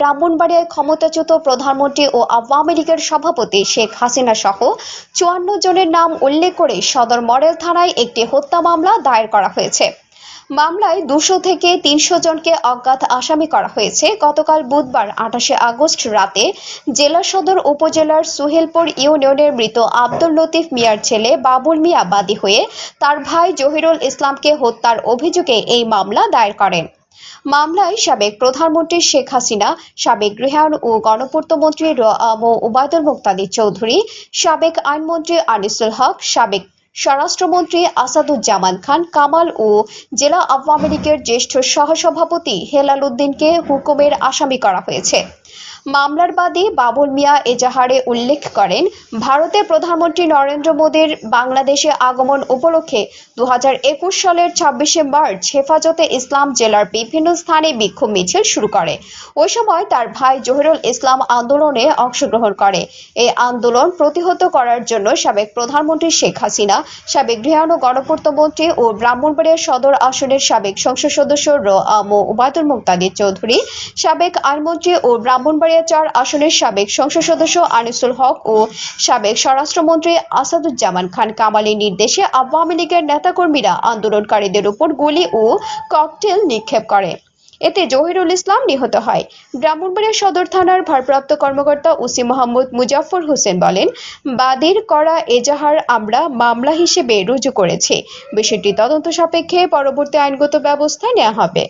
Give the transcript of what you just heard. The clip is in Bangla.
ব্রাহ্মণবাড়িয়ায় ক্ষমতাচ্যুত প্রধানমন্ত্রী ও আওয়ামী লীগের সভাপতি শেখ হাসিনা সহ চুয়ান্ন জনের নাম উল্লেখ করে সদর মডেল থানায় একটি হত্যা মামলা দায়ের করা হয়েছে। মামলায় দুশো থেকে তিনশো জনকে অজ্ঞাত আসামি করা হয়েছে। গতকাল বুধবার আঠাশে আগস্ট রাতে জেলা সদর উপজেলার সুহেলপুর ইউনিয়নের মৃত আব্দুল লতিফ মিয়ার ছেলে বাবুল মিয়া বাদী হয়ে তার ভাই জহিরুল ইসলামকে হত্যার অভিযোগে এই মামলা দায়ের করেন। মামলায় সাবেক প্রধানমন্ত্রী শেখ হাসিনা, সাবেক গৃহায়ণ ও গণপূর্ত মন্ত্রী আম ওবায়দুল মুক্তাদি চৌধুরী, সাবেক আইনমন্ত্রী আনিসুল হক, সাবেক স্বরাষ্ট্রমন্ত্রী আসাদুজ্জামান খান, কামাল ও জেলা আওয়ামী লীগের জ্যেষ্ঠ সহসভাপতি হেলাল উদ্দিনকে হুকুমের আসামি করা হয়েছে। মামলার বাদী বাবুল মিয়া এজাহারে উল্লেখ করেন ভারতের প্রধানমন্ত্রী নরেন্দ্র মোদীর বাংলাদেশে আগমন উপলক্ষে দু হাজার একুশ সালের ছাব্বিশে মার্চ হেফাজতে ইসলাম জেলার বিভিন্ন স্থানে বিক্ষোভ মিছিল শুরু করে। ওই সময় তার ভাই জহিরুল ইসলাম আন্দোলনে অংশগ্রহণ করে। এই আন্দোলন প্রতিহত করার জন্য সাবেক প্রধানমন্ত্রী শেখ হাসিনা, সাবেক গৃহায়ণ ও গণপূর্ত মন্ত্রী ও ব্রাহ্মণবাড়িয়া সদর আসনের সাবেক সংসদ সদস্য র আম ওবায়দুল মুক্তাদির চৌধুরী, সাবেক আইনমন্ত্রী ও ব্রাহ্মণবাড়িয়া চার আসনের সাবেক সংসদ সদস্য আনিসুল হক ও সাবেক স্বরাষ্ট্রমন্ত্রী আসাদুজ্জামান খান কামালের নির্দেশে আওয়ামী লীগের নেতাকর্মীরা আন্দোলনকারীদের উপর গুলি ও ককটেল নিক্ষেপ করে। এতে জহিরুল ইসলাম নিহত হয়। ব্রাহ্মণবাড়িয়া সদর থানার ভারপ্রাপ্ত কর্মকর্তা ওসি মোহাম্মদ মুজাফর হোসেন বলেন, বাদীর করা এজাহার আমরা মামলা হিসেবে রুজু করেছি। বিষয়টি তদন্ত সাপেক্ষে পরবর্তী আইনগত ব্যবস্থা নেওয়া হবে।